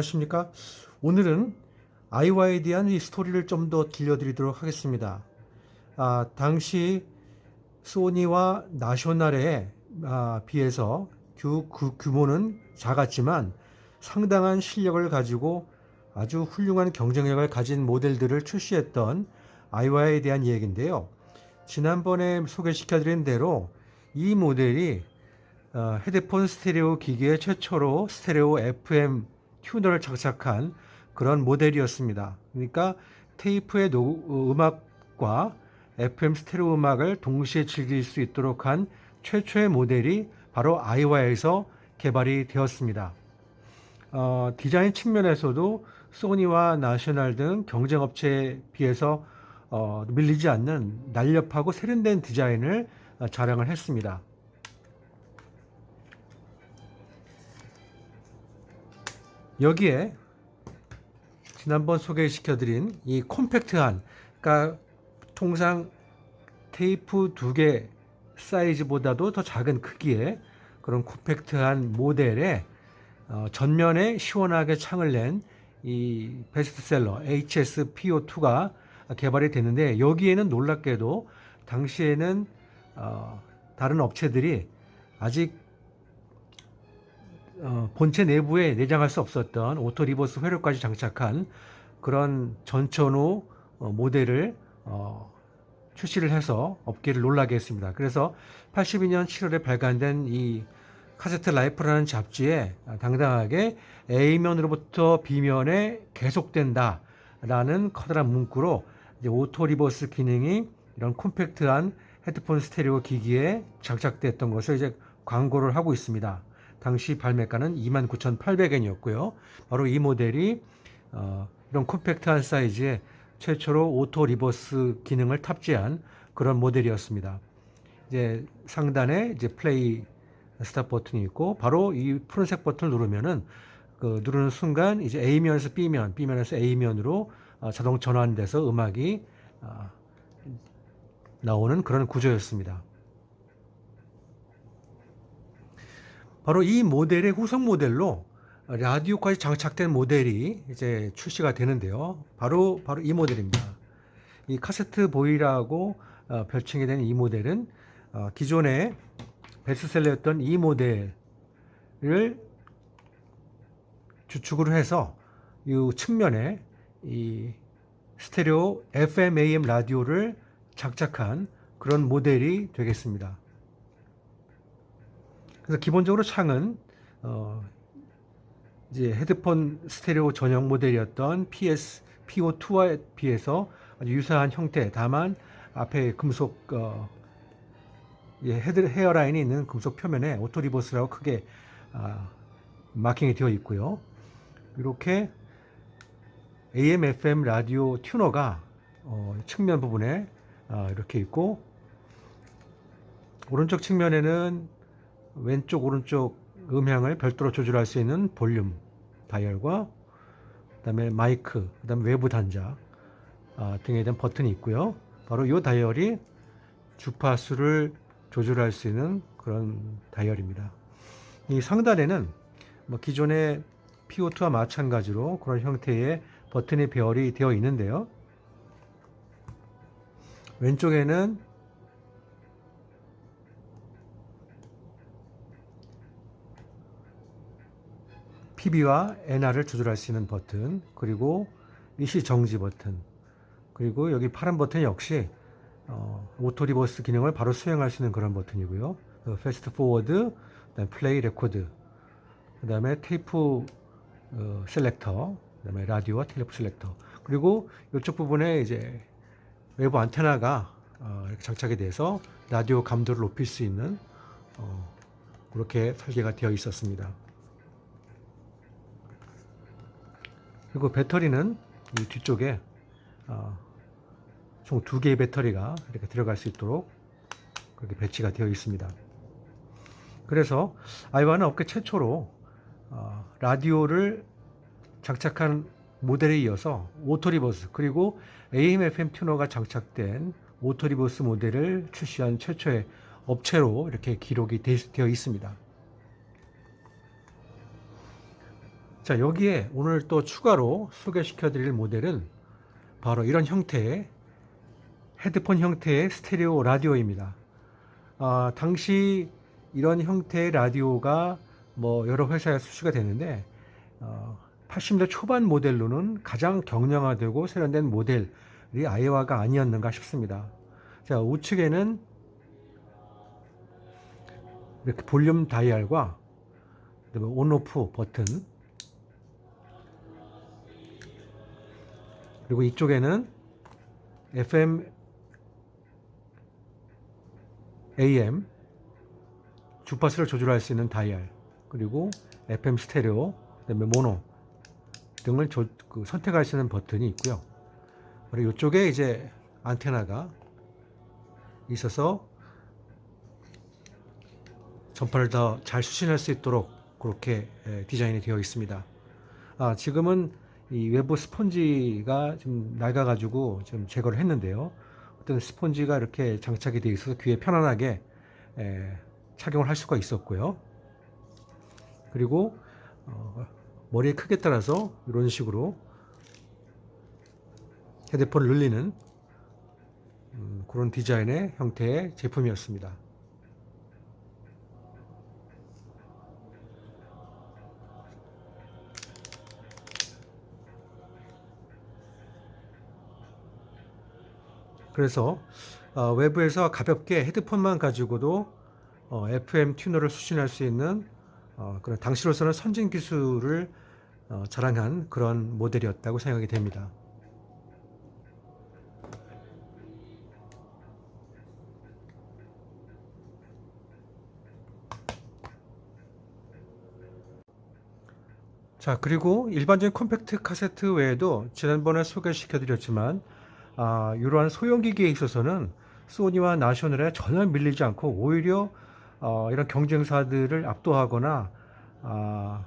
안녕하십니까? 오늘은 아이와에 대한 이 스토리를 좀 더 들려드리도록 하겠습니다. 아, 당시 소니와 나셔널에 아, 비해서 규, 그 규모는 작았지만 상당한 실력을 가지고 아주 훌륭한 경쟁력을 가진 모델들을 출시했던 아이와에 대한 이야기인데요. 지난번에 소개시켜드린 대로 이 모델이 어, 헤드폰 스테레오 기기의 최초로 스테레오 FM 튜너를 장착한 그런 모델이었습니다. 그러니까 테이프의 노- 어, 음악과 FM 스테레오 음악을 동시에 즐길 수 있도록 한 최초의 모델이 바로 아이와에서 개발이 되었습니다. 어, 디자인 측면에서도 소니와 나셔널 등 경쟁 업체에 비해서 어, 밀리지 않는 날렵하고 세련된 디자인을 어, 자랑을 했습니다. 여기에 지난번 소개시켜드린 이 콤팩트한, 그러니까 통상 테이프 두 개 사이즈보다도 더 작은 크기의 그런 콤팩트한 모델에 어, 전면에 시원하게 창을 낸 이 베스트셀러 HSPO2가 개발이 됐는데 여기에는 놀랍게도 당시에는 어, 다른 업체들이 아직 어, 본체 내부에 내장할 수 없었던 오토 리버스 회로까지 장착한 그런 전천후 어, 모델을 어, 출시를 해서 업계를 놀라게 했습니다. 그래서 82년 7월에 발간된 이 카세트 라이프라는 잡지에 당당하게 A면으로부터 B면에 계속된다 라는 커다란 문구로 오토 리버스 기능이 이런 콤팩트한 헤드폰 스테레오 기기에 장착됐던 것을 이제 광고를 하고 있습니다. 당시 발매가는 29,800엔이었고요. 바로 이 모델이 어, 이런 콤팩트한 사이즈의 최초로 오토 리버스 기능을 탑재한 그런 모델이었습니다. 이제 상단에 이제 플레이 스탑 버튼이 있고 바로 이 푸른색 버튼을 누르면은 그 누르는 순간 이제 A면에서 B면, B면에서 A면으로 어, 자동 전환돼서 음악이 어, 나오는 그런 구조였습니다. 바로 이 모델의 후속 모델로 라디오까지 장착된 모델이 이제 출시가 되는데요. 바로 바로 이 모델입니다. 이 카세트 보이라고 어, 별칭이 된이 모델은 어, 기존의 베스트셀러였던 이 모델을 주축으로 해서 이 측면에 이 스테레오 FM, AM 라디오를 장착한 그런 모델이 되겠습니다. 그래서 기본적으로 창은 어 이제 헤드폰 스테레오 전용 모델이었던 PS PO2에 비해서 아주 유사한 형태, 다만 앞에 금속 어 예, 헤드 헤어라인이 있는 금속 표면에 오토 리버스라고 크게 아, 마킹이 되어 있고요. 이렇게 AM, FM 라디오 튜너가 어, 측면 부분에 아, 이렇게 있고 오른쪽 측면에는 왼쪽 오른쪽 음향을 별도로 조절할 수 있는 볼륨 다이얼과 그다음에 마이크, 그다음에 외부 단자 아, 등에 대한 버튼이 있고요. 바로 이 다이얼이 주파수를 조절할 수 있는 그런 다이얼입니다. 이 상단에는 뭐 기존의 PO2와 마찬가지로 그런 형태의 버튼의 배열이 되어 있는데요. 왼쪽에는 PB와 NR을 조절할 수 있는 버튼, 그리고 일시 정지 버튼, 그리고 여기 파란 버튼 역시 어, 오토 리버스 기능을 바로 수행할 수 있는 그런 버튼이고요. 패스트 포워드, 그다음 플레이 레코드, 그 다음에 테이프 어, 셀렉터, 그 다음에 라디오와 텔레프 셀렉터. 그리고 이쪽 부분에 이제 외부 안테나가 어, 이렇게 장착이 돼서 라디오 감도를 높일 수 있는 어, 그렇게 설계가 되어 있었습니다. 그리고 배터리는 이 뒤쪽에 어, 총 두 개의 배터리가 이렇게 들어갈 수 있도록 그렇게 배치가 되어 있습니다. 그래서 아이와는 업계 최초로 어, 라디오를 장착한 모델에 이어서 오토리버스 그리고 AM, FM 튜너가 장착된 오토리버스 모델을 출시한 최초의 업체로 이렇게 기록이 되- 되어 있습니다. 자, 여기에 오늘 또 추가로 소개시켜 드릴 모델은 바로 이런 형태의 헤드폰 형태의 스테레오 라디오입니다. 아, 당시 이런 형태의 라디오가 뭐 여러 회사에 수주가 됐는데 어, 80대 초반 모델로는 가장 경량화되고 세련된 모델이 아이와가 아니었는가 싶습니다. 자, 우측에는 이렇게 볼륨 다이얼과 온오프 버튼 그리고 이쪽에는 FM, AM 주파수를 조절할 수 있는 다이얼 그리고 FM 스테레오 그다음에 모노 등을 조- 그 선택할 수 있는 버튼이 있고요. 그리고 이쪽에 이제 안테나가 있어서 전파를 더 잘 수신할 수 있도록 그렇게 에, 디자인이 되어 있습니다. 아, 지금은 이 외부 스펀지가 좀 낡아가지고 좀 제거를 했는데요. 어떤 스펀지가 이렇게 장착이 되어 있어서 귀에 편안하게 에, 착용을 할 수가 있었고요. 그리고 어, 머리의 크기에 따라서 이런 식으로 헤드폰을 늘리는 음, 그런 디자인의 형태의 제품이었습니다. 그래서 어, 외부에서 가볍게 헤드폰만 가지고도 어, FM 튜너를 수신할 수 있는 어, 그런 당시로서는 선진 기술을 어, 자랑한 그런 모델이었다고 생각이 됩니다. 자, 그리고 일반적인 컴팩트 카세트 외에도 지난번에 소개시켜 드렸지만 아, 이러한 소형 기기에 있어서는 소니와 나셔널에 전혀 밀리지 않고 오히려 어, 이런 경쟁사들을 압도하거나 아,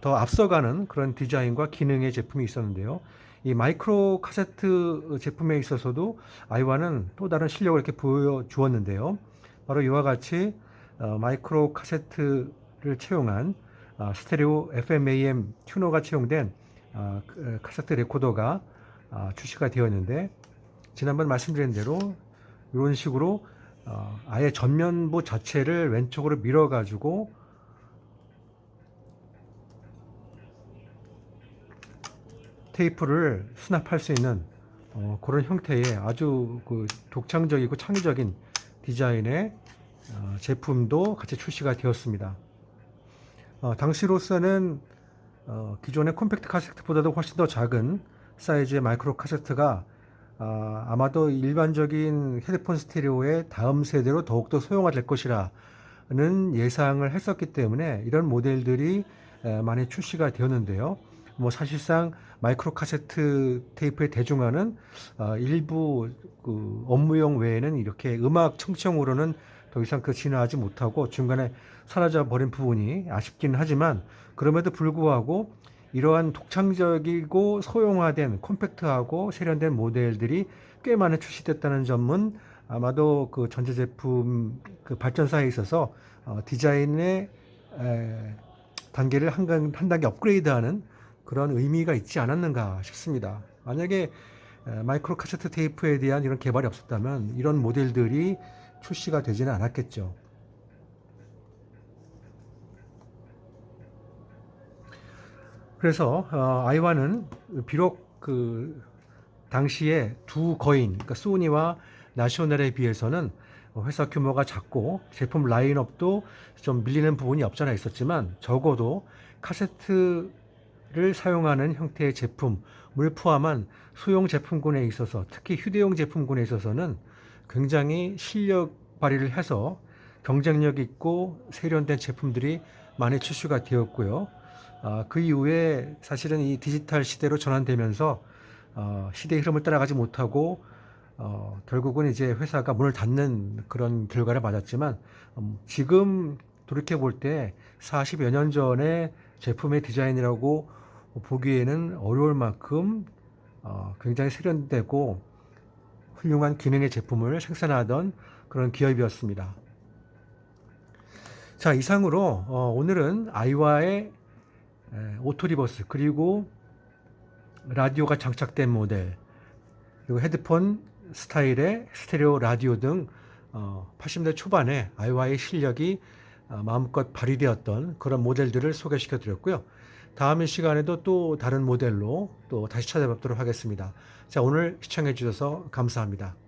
더 앞서가는 그런 디자인과 기능의 제품이 있었는데요. 이 마이크로 카세트 제품에 있어서도 아이와는 또 다른 실력을 이렇게 보여주었는데요. 바로 이와 같이 어, 마이크로 카세트를 채용한 아, 스테레오 FM, AM 튜너가 채용된 아, 그, 카세트 레코더가 아, 출시가 되었는데 지난번 말씀드린 대로 이런 식으로 어, 아예 전면부 자체를 왼쪽으로 밀어 가지고 테이프를 수납할 수 있는 어, 그런 형태의 아주 그 독창적이고 창의적인 디자인의 어, 제품도 같이 출시가 되었습니다. 어, 당시로서는 어, 기존의 컴팩트 카세트보다도 훨씬 더 작은 사이즈의 마이크로 카세트가 아, 아마도 일반적인 헤드폰 스테레오의 다음 세대로 더욱더 소형화될 것이라는 예상을 했었기 때문에 이런 모델들이 에, 많이 출시가 되었는데요. 뭐 사실상 마이크로 카세트 테이프의 대중화는 어, 일부 그 업무용 외에는 이렇게 음악 청취용으로는 더 이상 그 진화하지 못하고 중간에 사라져 버린 부분이 아쉽긴 하지만 그럼에도 불구하고 이러한 독창적이고 소형화된 컴팩트하고 세련된 모델들이 꽤 많이 출시됐다는 점은 아마도 그 전자 제품 그 발전사에 있어서 어, 디자인의 에, 단계를 한, 단- 한 단계 업그레이드하는 그런 의미가 있지 않았는가 싶습니다. 만약에 에, 마이크로 카세트 테이프에 대한 이런 개발이 없었다면 이런 모델들이 출시가 되지는 않았겠죠. 그래서 어, 아이와는 비록 그 당시에 두 거인, 그러니까 소니와 나시오넬에 비해서는 회사 규모가 작고 제품 라인업도 좀 밀리는 부분이 없잖아 있었지만 적어도 카세트를 사용하는 형태의 제품을 포함한 소형 제품군에 있어서 특히 휴대용 제품군에 있어서는 굉장히 실력 발휘를 해서 경쟁력 있고 세련된 제품들이 많이 출시가 되었고요. 아, 그 이후에 사실은 이 디지털 시대로 전환되면서 어, 시대의 흐름을 따라가지 못하고 어, 결국은 이제 회사가 문을 닫는 그런 결과를 맞았지만 음, 지금 돌이켜 볼 때 40여 년 전의 제품의 디자인이라고 보기에는 어려울 만큼 어, 굉장히 세련되고 훌륭한 기능의 제품을 생산하던 그런 기업이었습니다. 자, 이상으로 어, 오늘은 아이와의 에, 오토리버스 그리고 라디오가 장착된 모델 그리고 헤드폰 스타일의 스테레오 라디오 등 어, 80대 초반에 아이와의 실력이 어, 마음껏 발휘되었던 그런 모델들을 소개시켜 드렸고요. 다음 시간에도 또 다른 모델로 또 다시 찾아뵙도록 하겠습니다. 자, 오늘 시청해 주셔서 감사합니다.